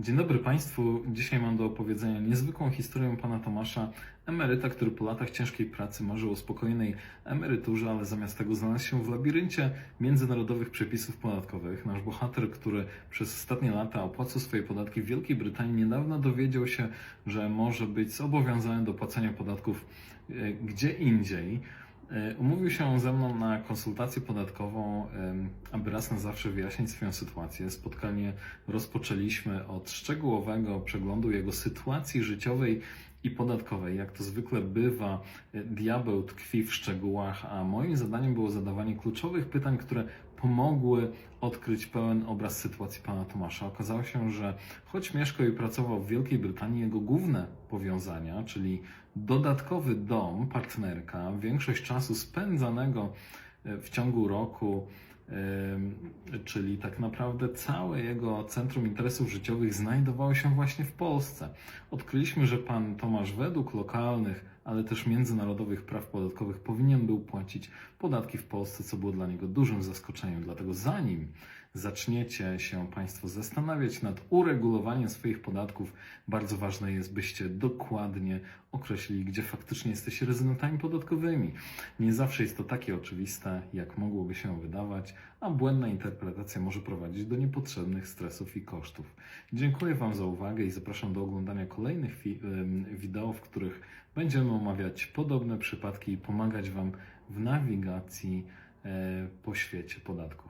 Dzień dobry Państwu. Dzisiaj mam do opowiedzenia niezwykłą historię pana Tomasza, emeryta, który po latach ciężkiej pracy marzył o spokojnej emeryturze, ale zamiast tego znalazł się w labiryncie międzynarodowych przepisów podatkowych. Nasz bohater, który przez ostatnie lata opłacał swoje podatki w Wielkiej Brytanii, niedawno dowiedział się, że może być zobowiązany do płacenia podatków e, gdzie indziej. E, Umówił się ze mną na konsultację podatkową, aby raz na zawsze wyjaśnić swoją sytuację. Spotkanie rozpoczęliśmy od szczegółowego przeglądu jego sytuacji życiowej i podatkowej. Jak to zwykle bywa, e, diabeł tkwi w szczegółach, a moim zadaniem było zadawanie kluczowych pytań, które pomogły odkryć pełen obraz sytuacji pana Tomasza. Okazało się, że choć mieszkał i pracował w Wielkiej Brytanii, jego główne powiązania, czyli dodatkowy dom, partnerka, większość czasu spędzanego e, w ciągu roku, czyli tak naprawdę całe jego centrum interesów życiowych znajdowało się właśnie w Polsce. Odkryliśmy, że pan Tomasz według lokalnych, ale też międzynarodowych praw podatkowych powinien był płacić podatki w Polsce, co było dla niego dużym zaskoczeniem. Dlatego zanim zaczniecie się Państwo zastanawiać nad uregulowaniem swoich podatków, bardzo ważne jest, byście dokładnie określili, gdzie faktycznie jesteście rezydentami podatkowymi. Nie zawsze jest to takie oczywiste, jak mogłoby się wydawać, a błędna interpretacja może prowadzić do niepotrzebnych stresów i kosztów. Dziękuję Wam za uwagę i zapraszam do oglądania kolejnych wideo, w których będziemy omawiać podobne przypadki i pomagać Wam w nawigacji e, po świecie podatków.